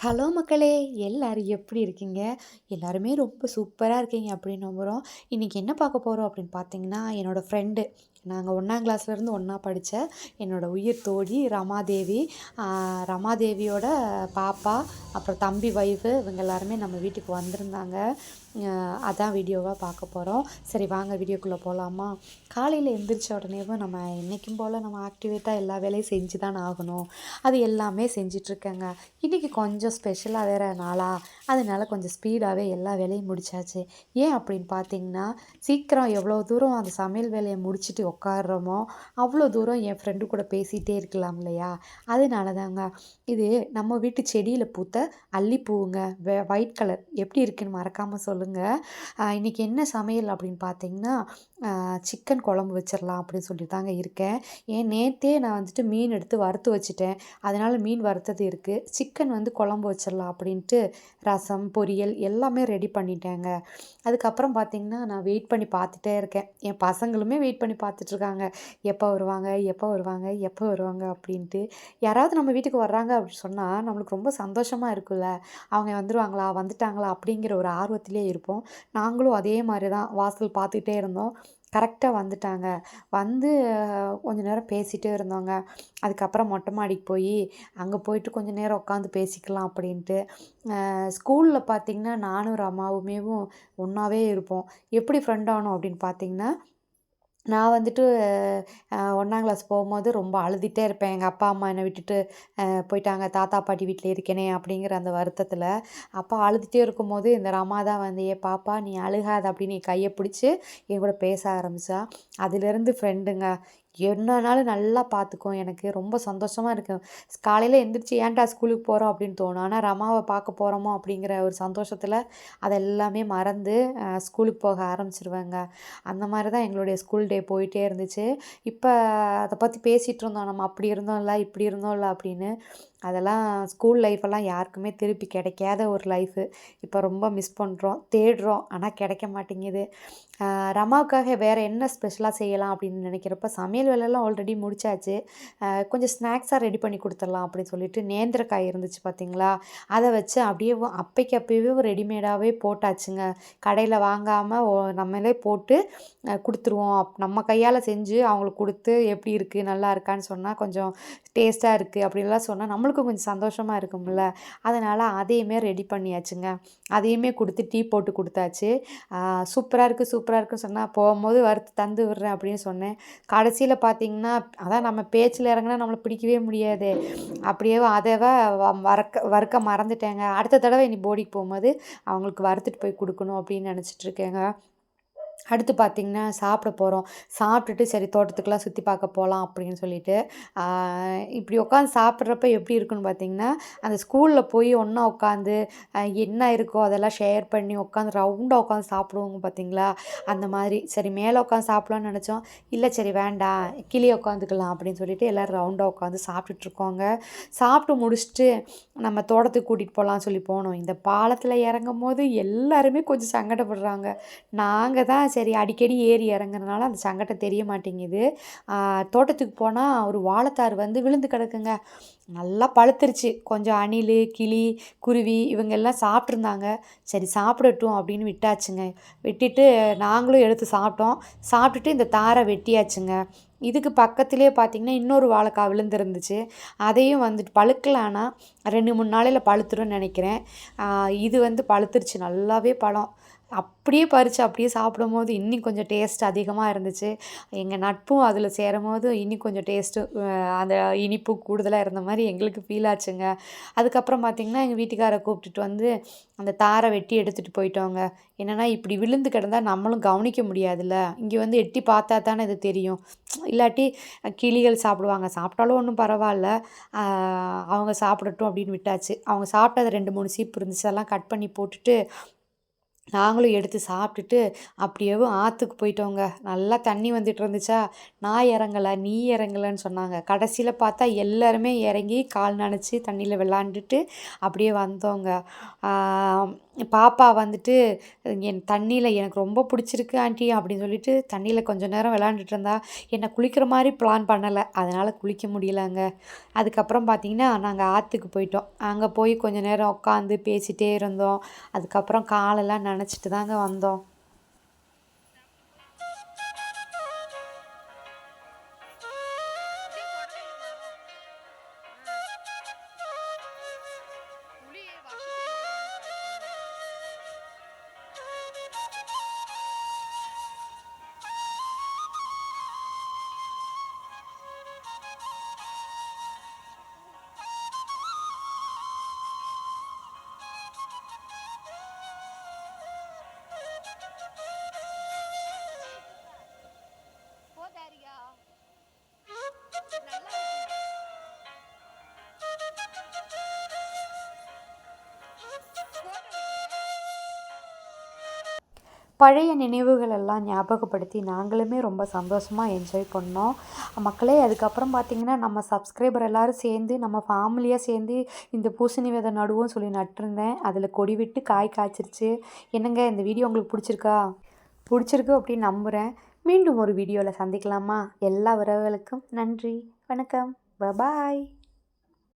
Hello மக்களே எல்லோரும் எப்படி இருக்கீங்க? எல்லாருமே ரொம்ப சூப்பராக இருக்கீங்க அப்படின்னு நம்புகிறோம் இன்றைக்கி என்ன பார்க்க போகிறோம் அப்படின்னு பார்த்தீங்கன்னா என்னோடய ஃப்ரெண்டு நாங்கள் ஒன்றாம் கிளாஸ்லேருந்து ஒன்றா படித்த என்னோடய உயிர் தோழி ரமாதேவி. ரமாதேவியோட பாப்பா அப்புறம் தம்பி ஒய்ஃபு இவங்க எல்லாருமே நம்ம வீட்டுக்கு வந்திருந்தாங்க. அதான் வீடியோவாக பார்க்க போகிறோம் சரி வாங்க வீடியோக்குள்ளே போகலாமா காலையில் எந்திரிச்ச உடனேவும் நம்ம என்றைக்கும் போல் நம்ம ஆக்டிவேட்டாக எல்லா வேலையும் செஞ்சு தானே ஆகணும். அது எல்லாமே செஞ்சிட்ருக்கேங்க. இன்றைக்கி கொஞ்சம் ஸ்பெஷலாக வேறு நாளா? அதனால கொஞ்சம் ஸ்பீடாகவே எல்லா வேலையும் முடிச்சாச்சு. ஏன் அப்படின்னு பார்த்தீங்கன்னா சீக்கிரம் எவ்வளோ தூரம் அந்த சமையல் வேலையை முடிச்சுட்டு உட்காடுறோமோ அவ்வளோ தூரம் என் ஃப்ரெண்டு கூட பேசிகிட்டே இருக்கலாம் இல்லையா? அதனால தாங்க இது நம்ம வீட்டு செடியில் பூத்த அல்லிப்பூவுங்க வெ ஒயிட் கலர் எப்படி இருக்குன்னு மறக்காமல் சொல்லுங்கள் இன்றைக்கி என்ன சமையல் அப்படின்னு பார்த்தீங்கன்னா சிக்கன் குழம்பு வச்சிடலாம் அப்படின்னு சொல்லி தாங்க இருக்கேன். ஏன் நேற்றே நான் வந்துட்டு மீன் எடுத்து வறுத்து வச்சுட்டேன். அதனால் மீன் வறுத்தது இருக்குது சிக்கன் வந்து குழம்பு வச்சிடலாம் அப்படின்ட்டு ரசம் பொரியல் எல்லாமே ரெடி பண்ணிட்டேங்க. அதுக்கப்புறம் பார்த்தீங்கன்னா நான் வெயிட் பண்ணி பார்த்துட்டே இருக்கேன். என் பசங்களுமே வெயிட் பண்ணி பார்த்துட்ருக்காங்க எப்போ வருவாங்க எப்போ வருவாங்க எப்போ வருவாங்க அப்படின்ட்டு. யாராவது நம்ம வீட்டுக்கு வர்றாங்க அப்படின்னு சொன்னால் நம்மளுக்கு ரொம்ப சந்தோஷமாக இருக்குல்ல. அவங்க வந்துடுவாங்களா வந்துட்டாங்களா அப்படிங்கிற ஒரு ஆர்வத்திலே இருப்போம். நாங்களும் அதே மாதிரி தான் வாசல் பார்த்துக்கிட்டே இருந்தோம். கரெக்டாக வந்துட்டாங்க. வந்து கொஞ்ச நேரம் பேசிகிட்டே இருந்தோங்க அதுக்கப்புறம் மொட்டை மாடிக்கு போய் அங்கே போயிட்டு கொஞ்ச நேரம் உட்காந்து பேசிக்கலாம் அப்படின்ட்டு. ஸ்கூலில் பார்த்தீங்கன்னா நானும் ரமாவுமேவும் ஒன்றாவே இருப்போம். எப்படி ஃப்ரெண்ட் ஆனோம்? அப்படின்னு பார்த்தீங்கன்னா நான் வந்துட்டு ஒன்றாம் கிளாஸ் போகும்போது ரொம்ப அழுதுகிட்டே இருப்பேன். எங்கள் அப்பா அம்மா என்னை விட்டுட்டு போய்ட்டாங்க போயிட்டாங்க. தாத்தா பாட்டி வீட்டில் இருக்கேனே அப்படிங்கிற அந்த வருத்தத்தில் அப்போ அழுதுகிட்டே இருக்கும்போது இந்த ரமா தான் வந்து ஏ பாப்பா நீ அழுகாத அப்படின்னு என் கையை பிடிச்சி என் கூட பேச ஆரம்பித்தா அதுலேருந்து ஃப்ரெண்டுங்க என்னன்னாலும் நல்லா பார்த்துக்கும் எனக்கு ரொம்ப சந்தோஷமாக இருக்கும் காலையில் எந்திரிச்சு ஏன்டா ஸ்கூலுக்கு போகிறோம் அப்படின்னு தோணும். ஆனால் ரமாவை பார்க்க போகிறோமோ அப்படிங்கிற ஒரு சந்தோஷத்தில் அதெல்லாமே மறந்து ஸ்கூலுக்கு போக ஆரம்பிச்சிருவேங்க. அந்த மாதிரி தான் எங்களுடைய ஸ்கூல் டே போயிட்டே இருந்துச்சு. இப்போ அதை பற்றி பேசிகிட்டு இருந்தோம். நம்ம அப்படி இருந்தோம்ல இப்படி இருந்தோம்ல அப்படின்னு. அதெல்லாம் ஸ்கூல் லைஃப்பெல்லாம் யாருக்குமே திருப்பி கிடைக்காத ஒரு லைஃபு இப்போ ரொம்ப மிஸ் பண்ணுறோம் தேடுறோம் ஆனால் கிடைக்க மாட்டேங்குது. ரமாவுக்காக வேறு என்ன ஸ்பெஷலாக செய்யலாம் அப்படின்னு நினைக்கிறப்ப சமையல் வேலையெல்லாம் ஆல்ரெடி முடிச்சாச்சு. கொஞ்சம் ஸ்நாக்ஸாக ரெடி பண்ணி கொடுத்துடலாம் அப்படின்னு சொல்லிட்டு நேந்திரக்காய் இருந்துச்சு பார்த்தீங்களா அதை வச்சு அப்படியே அப்பைக்கு அப்பயே ரெடிமேடாகவே போட்டாச்சுங்க. கடையில் வாங்காமல் நம்மளே போட்டு கொடுத்துருவோம். நம்ம கையால் செஞ்சு அவங்களுக்கு கொடுத்து எப்படி இருக்குது நல்லா இருக்கான்னு சொன்னால் கொஞ்சம் டேஸ்ட்டாக இருக்குது அப்படின்லாம் சொன்னால் நம்மளுக்கும் கொஞ்சம் சந்தோஷமாக இருக்கும்ல. அதனால் அதையுமே ரெடி பண்ணியாச்சுங்க. அதையுமே கொடுத்து டீ போட்டு கொடுத்தாச்சு. சூப்பராக இருக்குது சூப்பராக இருக்குன்னு சொன்னால் போகும்போது வறுத்து தந்து விடுறேன் அப்படின்னு சொன்னேன். கடைசியில் பார்த்தீங்கன்னா அதான் நம்ம பேச்சில் இறங்குனா நம்மளை பிடிக்கவே முடியாது. அப்படியே அதவை வறுக்க வறுக்க மறந்துட்டேங்க. அடுத்த தடவை இனி போடிக்கு போகும்போது அவங்களுக்கு வறுத்துட்டு போய் கொடுக்கணும் அப்படின்னு நினச்சிட்ருக்கேங்க அடுத்து பார்த்திங்கன்னா சாப்பிட போகிறோம் சாப்பிட்டுட்டு சரி தோட்டத்துக்குலாம் சுற்றி பார்க்க போகலாம் அப்படின்னு சொல்லிட்டு இப்படி உட்காந்து சாப்பிட்றப்ப எப்படி இருக்குன்னு பார்த்தீங்கன்னா அந்த ஸ்கூலில் போய் ஒன்றா உட்காந்து என்ன இருக்கோ அதெல்லாம் ஷேர் பண்ணி உட்காந்து ரவுண்டாக உட்காந்து சாப்பிடுவோங்க பார்த்தீங்களா? அந்த மாதிரி. சரி மேலே உட்காந்து சாப்பிடலான்னு நினச்சோம். இல்லை சரி வேண்டாம். கிளியே உட்காந்துக்கலாம் அப்படின்னு சொல்லிட்டு எல்லோரும் ரவுண்டாக உட்காந்து சாப்பிட்டுட்ருக்கோங்க சாப்பிட்டு முடிச்சுட்டு நம்ம தோட்டத்துக்கு கூட்டிகிட்டு போகலான்னு சொல்லி போனோம். இந்த பாலத்தில் இறங்கும் போது எல்லாருமே கொஞ்சம் சங்கடப்படுறாங்க. நாங்கள் தான் சரி அடிக்கடி ஏறி இறங்குறதுனால அந்த சங்கடம் தெரிய மாட்டேங்குது. தோட்டத்துக்கு போனால் ஒரு வாழைத்தார் வந்து விழுந்து கிடக்குங்க. நல்லா பழுத்துருச்சு. கொஞ்சம் அணில் கிளி குருவி இவங்க எல்லாம் சாப்பிட்ருந்தாங்க. சரி சாப்பிடட்டும் அப்படின்னு விட்டாச்சுங்க. விட்டுட்டு நாங்களும் எடுத்து சாப்பிட்டோம். சாப்பிட்டுட்டு இந்த தாரை வெட்டியாச்சுங்க. இதுக்கு பக்கத்துலேயே பார்த்தீங்கன்னா இன்னொரு வாழைக்காய் விழுந்துருந்துச்சு. அதையும் வந்துட்டு பழுக்கலான்னா ரெண்டு மூணு நாளையில் பழுத்துரும்னு நினைக்கிறேன். இது வந்து பழுத்துருச்சு. நல்லாவே பழம். அப்படியே பறித்து அப்படியே சாப்பிடும் போது இன்னும் கொஞ்சம் டேஸ்ட் அதிகமாக இருந்துச்சு. எங்கள் நட்பும் அதில் சேரும் போது இன்னும் கொஞ்சம் டேஸ்ட்டு அந்த இனிப்பு கூடுதலாக இருந்த மாதிரி எங்களுக்கு ஃபீல் ஆச்சுங்க. அதுக்கப்புறம் பார்த்திங்கன்னா எங்கள் வீட்டுக்காரை கூப்பிட்டுட்டு வந்து அந்த தாரை வெட்டி எடுத்துகிட்டு போயிட்டோங்க. என்னென்னா இப்படி விழுந்து கிடந்தா நம்மளும் கவனிக்க முடியாதுல்ல. இங்கே வந்து எட்டி பார்த்தா தானே இது தெரியும். இல்லாட்டி கிளிகள் சாப்பிடுவாங்க. சாப்பிட்டாலும் ஒன்றும் பரவாயில்ல. அவங்க சாப்பிடட்டும் அப்படின்னு விட்டாச்சு. அவங்க சாப்பிட்டது ரெண்டு மூணு சீப்பு இருந்துச்சு. அதெல்லாம் கட் பண்ணி போட்டுட்டு நாங்களும் எடுத்து சாப்பிட்டுட்டு அப்படியே ஆற்றுக்கு போயிட்டோங்க. நல்லா தண்ணி வந்துட்டு இருந்துச்சா? நான் இறங்கலை நீ இறங்கலைன்னு சொன்னாங்க. கடைசியில் பார்த்தா எல்லாருமே இறங்கி கால் நனைச்சி தண்ணியில் விளாண்டுட்டு அப்படியே வந்தோங்க. பாப்பா வந்துட்டு என் தண்ணியில் எனக்கு ரொம்ப பிடிச்சிருக்கு ஆண்டி அப்படின்னு சொல்லிட்டு தண்ணியில் கொஞ்சம் நேரம் விளாண்டுட்டு இருந்தா என்னை குளிக்கிற மாதிரி பிளான் பண்ணலை. அதனால் குளிக்க முடியலங்க. அதுக்கப்புறம் பார்த்தீங்கன்னா நாங்கள் ஆற்றுக்கு போயிட்டோம். அங்கே போய் கொஞ்ச நேரம் உட்காந்து பேசிகிட்டே இருந்தோம். அதுக்கப்புறம் காலெல்லாம் நினச்சிட்டு தாங்க வந்தோம். பழைய நினைவுகளெல்லாம் ஞாபகப்படுத்தி நாங்களுமே ரொம்ப சந்தோஷமாக என்ஜாய் பண்ணோம். மக்களே அதுக்கப்புறம் பார்த்திங்கன்னா நம்ம சப்ஸ்கிரைபர் எல்லாரும் சேர்ந்து நம்ம ஃபேமிலியாக சேர்ந்து இந்த பூசணி விதை நடுவோம் சொல்லி நட்டிருந்தேன். அதில் கொடி விட்டு காய் காய்ச்சிருச்சு. என்னங்க இந்த வீடியோ உங்களுக்கு பிடிச்சிருக்கா? பிடிச்சிருக்கு அப்படின்னு நம்புகிறேன் மீண்டும் ஒரு வீடியோவில் சந்திக்கலாமா? எல்லா உறவுகளுக்கும் நன்றி வணக்கம். பாய்